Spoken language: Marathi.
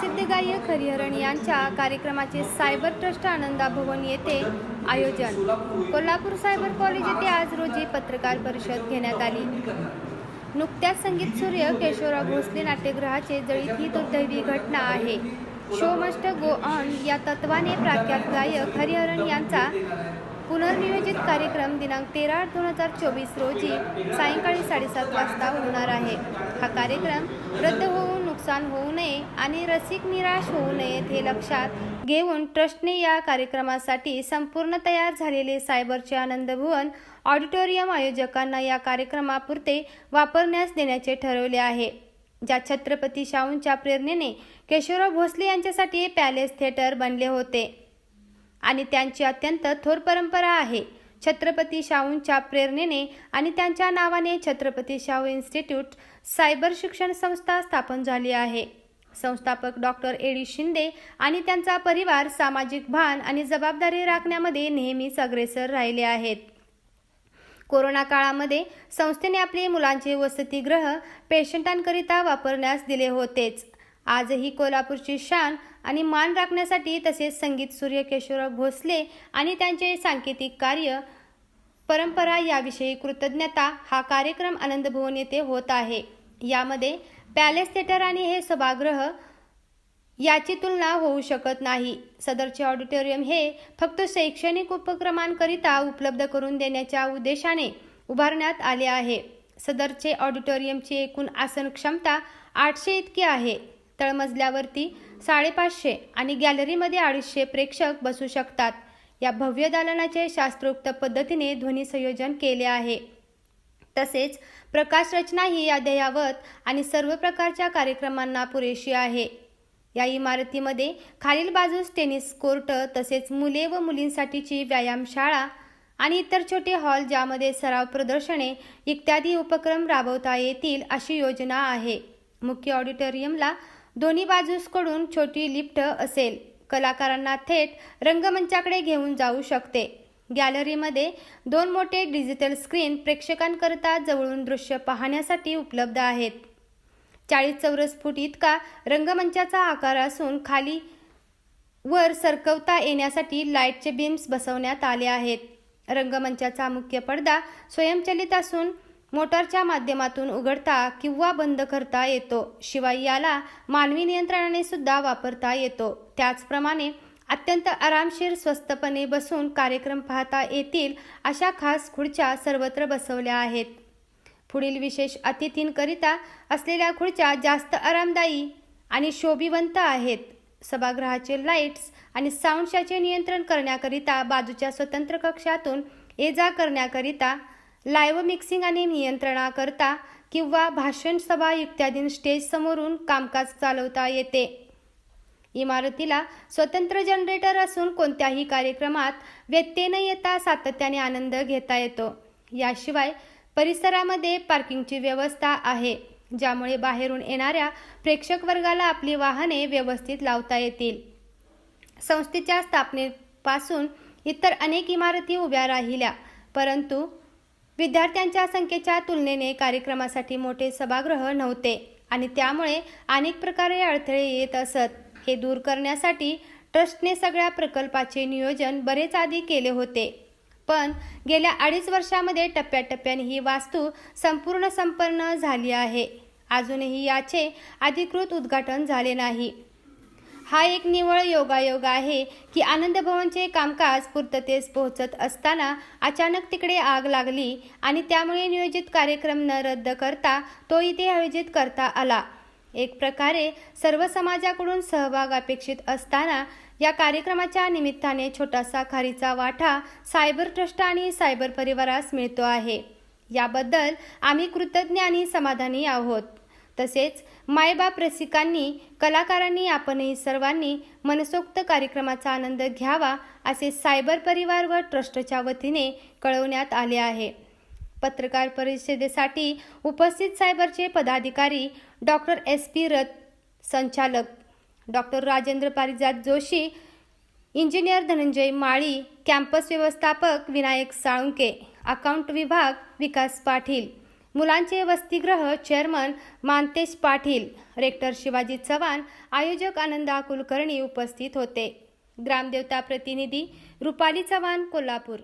सिद्धगायक हरिहरण यांच्या कार्यक्रमाचे सायबर ट्रस्ट आनंदा भवन येथे आयोजन. कोल्हापूर सायबर कॉलेज येथे आज रोजी पत्रकार परिषद घेण्यात आली. नुकत्याच संगीत सूर्य केशवराव भोसले नाट्यगृहाचे जळीत ही दुर्दैवी घटना आहे. शो मस्ट गो ऑन या तत्वाने प्राख्यात गायक हरिहरन यांचा पुनर्नियोजित कार्यक्रम दिनांक तेरा आठ दोन हजार चोवीस रोजी सायंकाळी साडेसात वाजता होणार आहे. हा कार्यक्रम रद्द होऊ नुकसान होऊ नये आणि रसिक निराश होऊ नयेत हे लक्षात घेऊन ट्रस्टने या कार्यक्रमासाठी संपूर्ण तयार झालेले सायबरचे आनंद भुवन ऑडिटोरियम आयोजकांना या कार्यक्रमापुरते वापरण्यास देण्याचे ठरवले आहे. ज्या छत्रपती शाहूंच्या प्रेरणेने केशवराव भोसले यांच्यासाठी पॅलेस थिएटर बनले होते. आणि त्यांची अत्यंत थोर परंपरा आहे. छत्रपती शाहूंच्या प्रेरणेने आणि त्यांच्या नावाने छत्रपती शाहू इन्स्टिट्यूट सायबर शिक्षण संस्था स्थापन झाली आहे. संस्थापक डॉक्टर एडी शिंदे आणि त्यांचा परिवार सामाजिक भान आणि जबाबदारी राखण्यामध्ये नेहमीच अग्रेसर राहिले आहेत. कोरोना काळामध्ये संस्थेने आपले मुलांचे वसतिगृह पेशंटांकरिता वापरण्यास दिले होतेच. आजही कोल्हापूरची शान आणि मान राखण्यासाठी तसेच संगीत सूर्य केशवराव भोसले आणि त्यांचे सांकेतिक कार्य परंपरा याविषयी कृतज्ञता हा कार्यक्रम आनंद भवन येथे होत आहे. यामध्ये पॅलेस थिएटर आणि हे सभागृह याची तुलना होऊ शकत नाही. सदरचे ऑडिटोरियम हे फक्त शैक्षणिक उपक्रमांकरिता उपलब्ध करून देण्याच्या उद्देशाने उभारण्यात आले आहे. सदरचे ऑडिटोरियमची एकूण आसन क्षमता आठशे इतकी आहे. तळमजल्यावरती साडेपाचशे आणि गॅलरीमध्ये अडीचशे प्रेक्षक बसू शकतात. या भव्य दालनाचे शास्त्रोक्त पद्धतीने ध्वनी संयोजन केले आहे. तसेच प्रकाश रचना ही अद्ययावत आणि सर्व प्रकारच्या कार्यक्रमांना पुरेशी आहे. या इमारतीमध्ये खालील बाजूस टेनिस कोर्ट तसेच मुले व मुलींसाठीची व्यायामशाळा आणि इतर छोटे हॉल ज्यामध्ये सराव प्रदर्शने इत्यादी उपक्रम राबवता येतील अशी योजना आहे. मुख्य ऑडिटोरियमला दोन्ही बाजूसकडून छोटी लिफ्ट असेल. कलाकारांना थेट रंगमंचाकडे घेऊन जाऊ शकते. गॅलरीमध्ये दोन मोठे डिजिटल स्क्रीन प्रेक्षकांकरता जवळून दृश्य पाहण्यासाठी उपलब्ध आहेत. चाळीस चौरस फूट इतका रंगमंचाचा आकार असून खाली वर सरकवता येण्यासाठी लाईटचे बीम्स बसवण्यात आले आहेत. रंगमंचाचा मुख्य पडदा स्वयंचलित असून मोटरच्या माध्यमातून उघडता किंवा बंद करता येतो. शिवाय याला मानवी नियंत्रणाने सुद्धा वापरता येतो. त्याचप्रमाणे अत्यंत आरामशीर स्वस्तपणे बसून कार्यक्रम पाहता येतील अशा खास खुर्च्या सर्वत्र बसवल्या आहेत. पुढील विशेष अतिथींकरिता असलेल्या खुर्च्या जास्त आरामदायी आणि शोभिवंत आहेत. सभागृहाचे लाईट्स आणि साऊंडशाचे नियंत्रण करण्याकरिता बाजूच्या स्वतंत्र कक्षातून ये जा करण्याकरिता लाईव्ह मिक्सिंग आणि नियंत्रणाकरता किंवा भाषण सभा इत्यादी स्टेजसमोरून कामकाज चालवता येते. इमारतीला स्वतंत्र जनरेटर असून कोणत्याही कार्यक्रमात व्यत्यय न येता सातत्याने आनंद घेता येतो. याशिवाय परिसरामध्ये पार्किंगची व्यवस्था आहे ज्यामुळे बाहेरून येणाऱ्या प्रेक्षक वर्गाला आपली वाहने व्यवस्थित लावता येतील. संस्थेच्या स्थापनेपासून इतर अनेक इमारती उभ्या राहिल्या परंतु विद्यार्थ्यांच्या संख्येच्या तुलनेने कार्यक्रमासाठी मोठे सभागृह नव्हते आणि त्यामुळे अनेक प्रकारे अडथळे येत असत. हे दूर करण्यासाठी ट्रस्टने सगळ्या प्रकल्पाचे नियोजन बरेच आधी केले होते. पण गेल्या अडीच वर्षामध्ये टप्प्याटप्प्याने ही वास्तू संपूर्ण संपन्न झाली आहे. अजूनही याचे अधिकृत उद्घाटन झाले नाही. हा एक निवळ योगायोग आहे की आनंद भवनचे कामकाज पूर्ततेस पोहोचत असताना अचानक तिकडे आग लागली आणि त्यामुळे नियोजित कार्यक्रम न रद्द करता तो इथे आयोजित करता आला. एक प्रकारे सर्व समाजाकडून सहभाग अपेक्षित असताना या कार्यक्रमाच्या निमित्ताने छोटासा खारीचा वाटा सायबर ट्रस्ट आणि सायबर परिवारास मिळतो आहे. याबद्दल आम्ही कृतज्ञ आणि समाधानी आहोत. तसेच मायबाप रसिकांनी कलाकारांनी आपणही सर्वांनी मनसोक्त कार्यक्रमाचा आनंद घ्यावा असे सायबर परिवार व ट्रस्टच्या वतीने कळवण्यात आले आहे. पत्रकार परिषदेसाठी उपस्थित सायबरचे पदाधिकारी डॉक्टर एस पी रथ संचालक doctor Rajendra Parijat Joshi engineer Dhananjay Mali campus व्यवस्थापक विनायक साळुंके अकाउंट विभाग विकास पाटील मुलांचे वसतिगृह चेअरमन मानतेश पाटील रेक्टर शिवाजी चव्हाण आयोजक आनंदा कुलकर्णी उपस्थित होते. ग्रामदेवता प्रतिनिधी रुपाली चव्हाण कोल्हापूर.